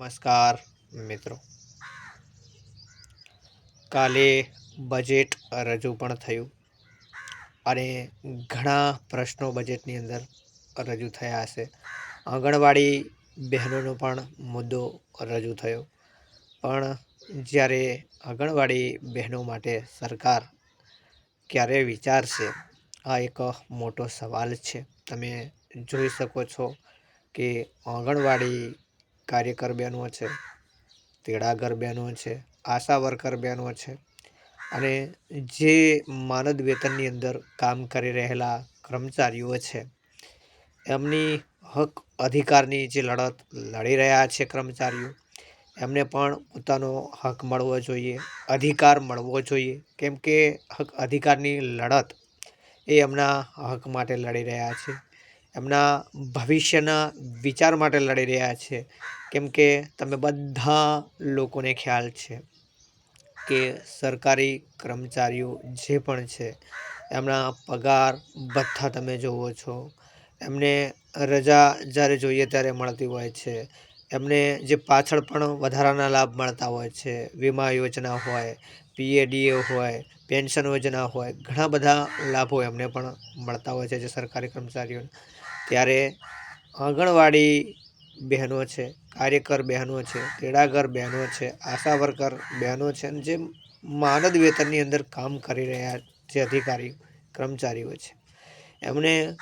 નમસ્કાર, મિત્રો. કાલે બજેટ રજૂ પણ થયું અને ઘણા પ્રશ્નો બજેટની અંદર રજૂ થયા હશે. આંગણવાડી બહેનોનો પણ મુદ્દો રજૂ થયો. પણ જ્યારે આંગણવાડી બહેનો માટે સરકાર ક્યારે વિચારશે? આ એક મોટો સવાલ છે. તમે જોઈ શકો છો કે આંગણવાડી કાર્યકર બહેનો છે, તેડાગર બહેનો છે, આશા વર્કર બહેનો છે અને જે માનદ વેતનની અંદર કામ કરી રહેલા કર્મચારીઓ છે, એમની હક અધિકારની જે લડત લડી રહ્યા છે કર્મચારીઓ, એમને પણ પોતાનો હક મળવો જોઈએ, અધિકાર મળવો જોઈએ, કેમ કે હક અધિકારની લડત એ એમના હક માટે લડી રહ્યા છે. એમના ભવિષ્યના વિચાર માટે લડી રહ્યા છે. કેમ કે તમે બધા લોકોને ખ્યાલ છે કે સરકારી કર્મચારીઓ જે પણ છે, એમના પગાર ભથ્થા તમે જુઓ છો. એમને રજા જ્યારે જોઈએ ત્યારે મળતી હોય છે. એમને જે પાછળ પણ વધારાના લાભ મળતા હોય છે. વીમા યોજના હોય, પીએડીએ હોય, પેન્શન યોજના હોય, ઘણા બધા લાભો એમને પણ મળતા હોય છે જે સરકારી કર્મચારીઓને. ત્યારે આંગણવાડી બહેનો છે, કાર્યકર બહેનો છે, તેડાગર બહેનો છે, આશા વર્કર બહેનો છે અને જે માનદ વેતનની અંદર કામ કરી રહ્યા જે અધિકારી, કર્મચારીઓ છે. એમને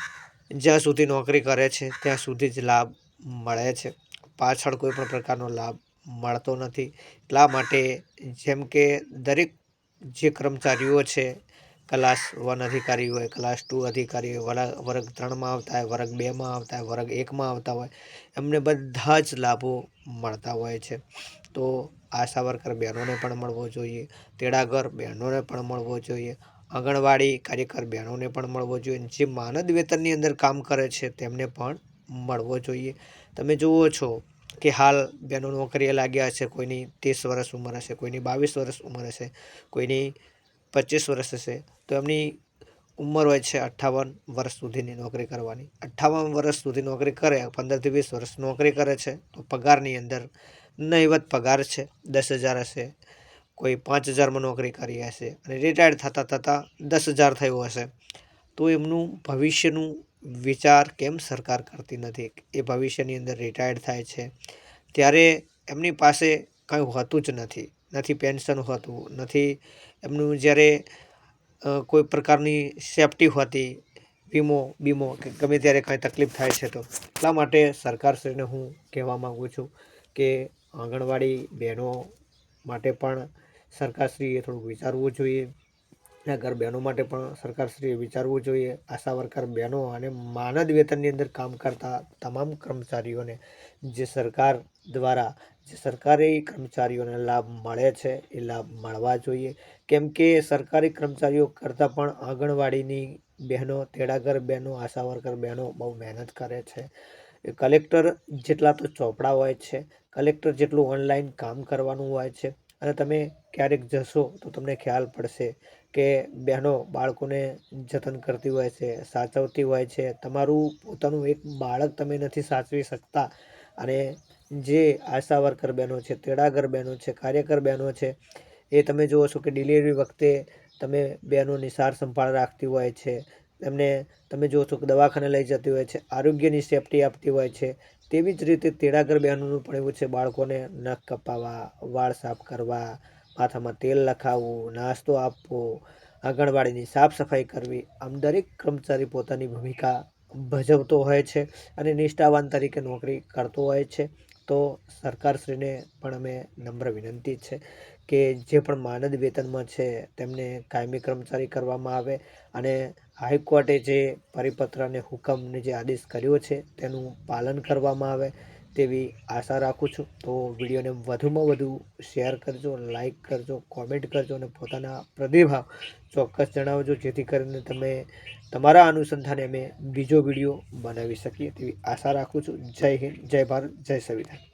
જ્યાં સુધી નોકરી કરે છે, ત્યાં સુધી જ લાભ મળે છે. પાછળ કોઈ પણ પ્રકારનો લાભ મળતો નથી. એટલા માટે જેમ કે દરેક જે કર્મચારીઓ છે ક્લાસ વન અધિકારી હોય ક્લાસ ટુ અધિકારી હોય વર્ગ ત્રણમાં આવતા હોય, વર્ગ બેમાં આવતા હોય, વર્ગ એકમાં આવતા હોય, એમને બધા જ લાભો મળતા હોય છે. તો આશા વર્કર બહેનોને પણ મળવો જોઈએ, તેડાગર બહેનોને પણ મળવો જોઈએ, આંગણવાડી કાર્યકર બહેનોને પણ મળવો જોઈએ જે માનદ વેતનની અંદર કામ કરે છે તેમને પણ મળવો જોઈએ. તમે જુઓ છો કે હાલ બહેનો નોકરીએ લાગ્યા છે, કોઈની ત્રીસ વર્ષ ઉંમર હશે, કોઈની બાવીસ વર્ષ ઉંમર હશે, કોઈની પચીસ વર્ષ હશે તો એમની ઉંમર હોય છે અઠ્ઠાવન વર્ષ સુધીની નોકરી કરવાની. અઠ્ઠાવન વર્ષ સુધી નોકરી કરે, પંદરથી વીસ વર્ષ નોકરી કરે છે, તો પગારની અંદર નહીવત પગાર છે, દસ હજાર હશે, કોઈ પાંચ હજારમાં નોકરી કરી હશે અને રિટાયર્ડ થતાં થતાં દસ હજાર થયું હશે. તો એમનું ભવિષ્યનું વિચાર કેમ સરકાર કરતી નથી? એ ભવિષ્યની અંદર રિટાયર્ડ થાય છે, ત્યારે એમની પાસે કંઈ હોતું જ નથી. નથી પેન્શન હોતું, નથી એમનું જ્યારે કોઈ પ્રકારની સેફટી હોતી, વીમો, બીમો કે ગમે ત્યારે કાંઈ તકલીફ થાય છે તો. એટલા માટે સરકારશ્રીને હું કહેવા માગું છું કે આંગણવાડી બહેનો માટે પણ સરકારશ્રીએ થોડુંક વિચારવું જોઈએ. ઘર બહેનો માટે પણ સરકારશ્રીએ વિચારવું જોઈએ. આશા વર્કર બહેનો અને માનદ વેતનની અંદર કામ કરતા તમામ કર્મચારીઓને જે સરકાર દ્વારા જે સરકારી કર્મચારીઓને લાભ મળે છે, એ લાભ મળવા જોઈએ. કેમ કે સરકારી કર્મચારીઓ કરતાં પણ આંગણવાડીની બહેનો, તેડાગર બહેનો આશા વર્કર બહેનો બહુ મહેનત કરે છે. કલેક્ટર જેટલા તો ચોપડા હોય છે, કલેક્ટર જેટલું ઓનલાઈન કામ કરવાનું હોય છે. અને તમે ક્યારેક જશો તો તમને ખ્યાલ પડશે કે બહેનો બાળકોને જતન કરતી હોય છે, સાચવતી હોય છે. તમારું પોતાનું એક બાળક તમે નથી સાચવી શકતા અને જે આશા વર્કર બહેનો છે, તેડાગર બહેનો છે, કાર્યકર બહેનો છે, એ તમે જુઓ છો કે ડિલિવરી વખતે તમે બહેનોની સાર સંભાળ રાખતી હોય છે, એમને તમે જુઓ છો કે દવાખાને લઈ જતી હોય છે, આરોગ્યની સેફટી આપતી હોય છે, તેવી જ રીતે તેડાગર બહેનોનું પણ એવું છે, બાળકોને નખ કપાવવા, વાળ સાફ કરવા, માથામાં તેલ લખાવવું, નાસ્તો આપવો, આંગણવાડીની સાફ સફાઈ કરવી, આમ દરેક કર્મચારી પોતાની ભૂમિકા ભજવતો હોય છે અને નિષ્ઠાવાન તરીકે નોકરી કરતો હોય છે. તો સરકારશ્રીને પણ અમે નમ્ર વિનંતી છે કે જે પણ માનદ વેતનમાં છે તેમને કાયમી કર્મચારી કરવામાં આવે અને હાઈકોર્ટે જે પરિપત્ર અને હુકમને જે આદેશ કર્યો છે તેનું પાલન કરવામાં આવે. તેવી આશા રાખું છું. તો વિડીયોને વધુમાં વધુ શેર કરજો, લાઈક કરજો, કોમેન્ટ કરજો અને પોતાના પ્રતિભાવ ચોક્કસ જણાવજો, જેથી કરીને તમે તમારા અનુસંધાને અમે બીજો વીડિયો બનાવી શકીએ તેવી આશા રાખું છું. જય હિન્દ, જય ભારત, જય સંવિધાન.